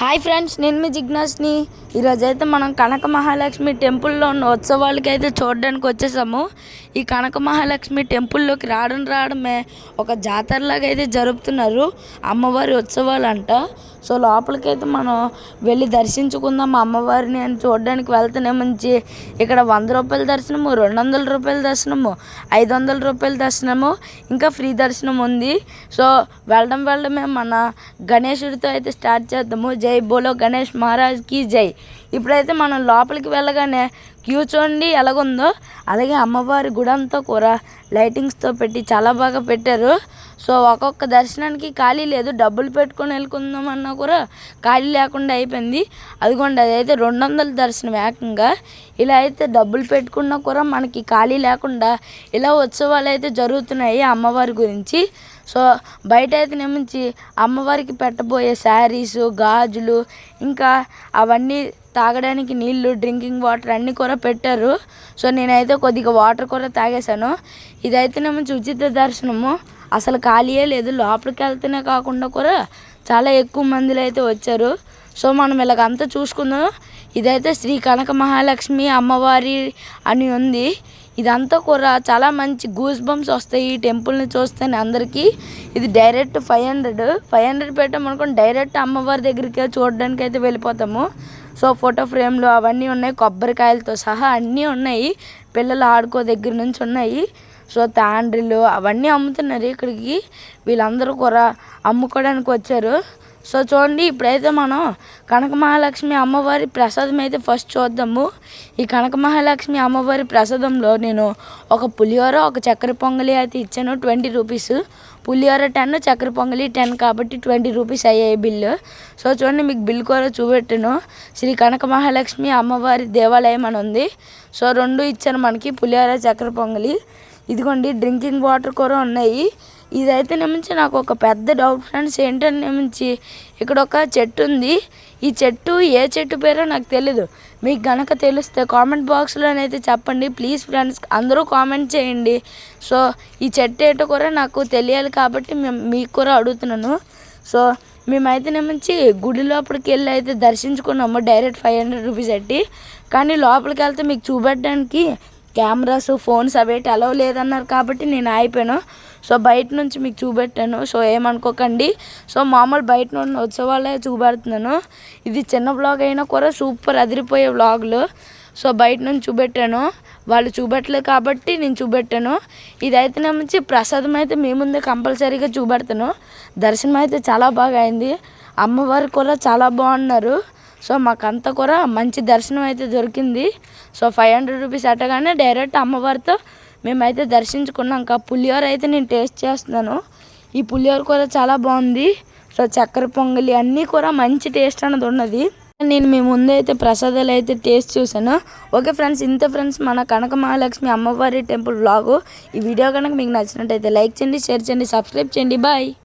Hi friends నేను మీ జిజ్ఞాస్ని. ఈరోజు అయితే మనం కనక మహాలక్ష్మి టెంపుల్లో ఉన్న ఉత్సవాలకి అయితే చూడడానికి వచ్చేసాము. ఈ కనక మహాలక్ష్మి టెంపుల్లోకి రావడం రావడమే ఒక జాతరలాగా అయితే జరుపుతున్నారు అమ్మవారి ఉత్సవాలు అంట సో లోపలికైతే మనం వెళ్ళి దర్శించుకుందాం అమ్మవారిని అని చూడడానికి వెళ్తేనే మంచి. ఇక్కడ వంద రూపాయల దర్శనము రెండు వందల రూపాయల దర్శనము ఐదు వందల రూపాయల దర్శనము ఇంకా ఫ్రీ దర్శనం ఉంది సో వెళ్ళడం వెళ్ళడమే మన గణేశుడితో అయితే స్టార్ట్ చేద్దాము. జై బోలో గణేష్ మహారాజ్కి జై. ఇప్పుడైతే మనం లోపలికి వెళ్ళగానే క్యూ చూడండి ఎలాగుందో. అలాగే అమ్మవారి గుడంతో కూడా లైటింగ్స్తో పెట్టి చాలా బాగా పెట్టారు. సో ఒక్కొక్క దర్శనానికి ఖాళీ లేదు. డబ్బులు పెట్టుకొని వెళ్ళుకుందామన్నా కూడా ఖాళీ లేకుండా అయిపోయింది. అదిగోండి అదైతే రెండు వందల దర్శనం ఏకంగా. ఇలా అయితే డబ్బులు పెట్టుకున్నా కూడా మనకి ఖాళీ లేకుండా ఇలా ఉత్సవాలు అయితే జరుగుతున్నాయి అమ్మవారి గురించి. సో బయట అయితే నుంచి అమ్మవారికి పెట్టబోయే శారీస్ గాజులు ఇంకా అవన్నీ తాగడానికి నీళ్ళు డ్రింకింగ్ వాటర్ అన్నీ కూడా పెట్టారు. సో నేనైతే కొద్దిగా వాటర్ కూడా తాగేశాను. ఇదైతేనేమో ఉచిత దర్శనము. అసలు ఖాళీయే లేదు. లోపలికి వెళ్తేనే కాకుండా కూడా చాలా ఎక్కువ మందిలో అయితే వచ్చారు. సో మనం ఇలాగంతా చూసుకుందాం. ఇదైతే శ్రీ కనక మహాలక్ష్మి అమ్మవారి అని ఉంది. ఇదంతా కూడా చాలా మంచి గూస్ బంప్స్ వస్తాయి ఈ టెంపుల్ని చూస్తేనే అందరికీ. ఇది direct five hundred five hundred పెట్టామనుకోండి డైరెక్ట్ అమ్మవారి దగ్గరికి చూడడానికి అయితే వెళ్ళిపోతాము. సో ఫోటో ఫ్రేమ్లు అవన్నీ ఉన్నాయి కొబ్బరికాయలతో సహా అన్నీ ఉన్నాయి. పిల్లలు ఆడుకో దగ్గర నుంచి ఉన్నాయి. సో తాండ్రిలు అవన్నీ అమ్ముతున్నారు ఇక్కడికి. వీళ్ళందరూ కూడా అమ్ముకోవడానికి వచ్చారు. సో చూడండి ఇప్పుడైతే మనం కనక మహాలక్ష్మి అమ్మవారి ప్రసాదం అయితే ఫస్ట్ చూద్దాము. ఈ కనక మహాలక్ష్మి అమ్మవారి ప్రసాదంలో నేను ఒక పులిహోర ఒక చక్కెర పొంగలి అయితే ఇచ్చాను ట్వంటీ రూపీస్. పులిహోర టెన్ చక్కెర పొంగలి టెన్ కాబట్టి ట్వంటీ రూపీస్ అయ్యాయి బిల్లు. సో చూడండి మీకు బిల్ కూడా చూపెట్టాను. శ్రీ కనక మహాలక్ష్మి అమ్మవారి దేవాలయం అని ఉంది. సో రెండు ఇచ్చాను మనకి పులిహోర చక్కెర పొంగలి. ఇదిగోండి డ్రింకింగ్ వాటర్ కూడా ఉన్నాయి. ఇదైతే నిమించి నాకు ఒక పెద్ద డౌట్ ఫ్రెండ్స్ ఏంటని నుంచి ఇక్కడ ఒక చెట్టు ఉంది. ఈ చెట్టు ఏ చెట్టు పేరో నాకు తెలీదు. మీకు గనక తెలిస్తే కామెంట్ బాక్స్లోనైతే చెప్పండి. ప్లీజ్ ఫ్రెండ్స్ అందరూ కామెంట్ చేయండి. సో ఈ చెట్టు ఏంటో కూడా నాకు తెలియాలి కాబట్టి మేము మీకు కూడా అడుగుతున్నాను. సో మేమైతే నుంచి గుడి లోపలికి వెళ్ళి అయితే దర్శించుకున్నాము. డైరెక్ట్ ఫైవ్ హండ్రెడ్ రూపీస్ పెట్టి. కానీ లోపలికి వెళ్తే మీకు చూపెట్టడానికి కెమెరాస్ ఫోన్స్ అవేటి అలవ్ లేదన్నారు కాబట్టి నేను ఆగిపోయాను. సో బయట నుంచి మీకు చూపెట్టాను. సో ఏమనుకోకండి. సో మామూలు బయట నుండి ఉత్సవాలే చూపెడుతున్నాను. ఇది చిన్న బ్లాగ్ అయినా కూడా సూపర్ అదిరిపోయే వ్లాగులు సో బయట నుంచి చూపెట్టాను. వాళ్ళు చూపెట్టలేదు కాబట్టి నేను చూపెట్టాను. ఇదైతే నుంచి ప్రసాదం అయితే మీ ముందే కంపల్సరీగా చూపెడతాను. దర్శనం అయితే చాలా బాగా అయింది. అమ్మవారు కూడా చాలా బాగున్నారు. సో మాకంతా కూడా మంచి దర్శనం అయితే దొరికింది. సో ఫైవ్ హండ్రెడ్ రూపీస్ అట్టగానే డైరెక్ట్ అమ్మవారితో మేమైతే దర్శించుకున్నాక పులిహోర అయితే నేను టేస్ట్ చేస్తున్నాను. ఈ పులిహోర కూడా చాలా బాగుంది. సో చక్కెర పొంగలి అన్నీ కూడా మంచి టేస్ట్ అన్నది ఉన్నది. నేను మీ ముందైతే ప్రసాదాలు అయితే టేస్ట్ చూశాను. ఓకే ఫ్రెండ్స్ ఇంత ఫ్రెండ్స్ మన కనక మహాలక్ష్మి అమ్మవారి టెంపుల్ బ్లాగు ఈ వీడియో కనుక మీకు నచ్చినట్టయితే లైక్ చేయండి షేర్ చేయండి సబ్స్క్రైబ్ చేయండి. బాయ్.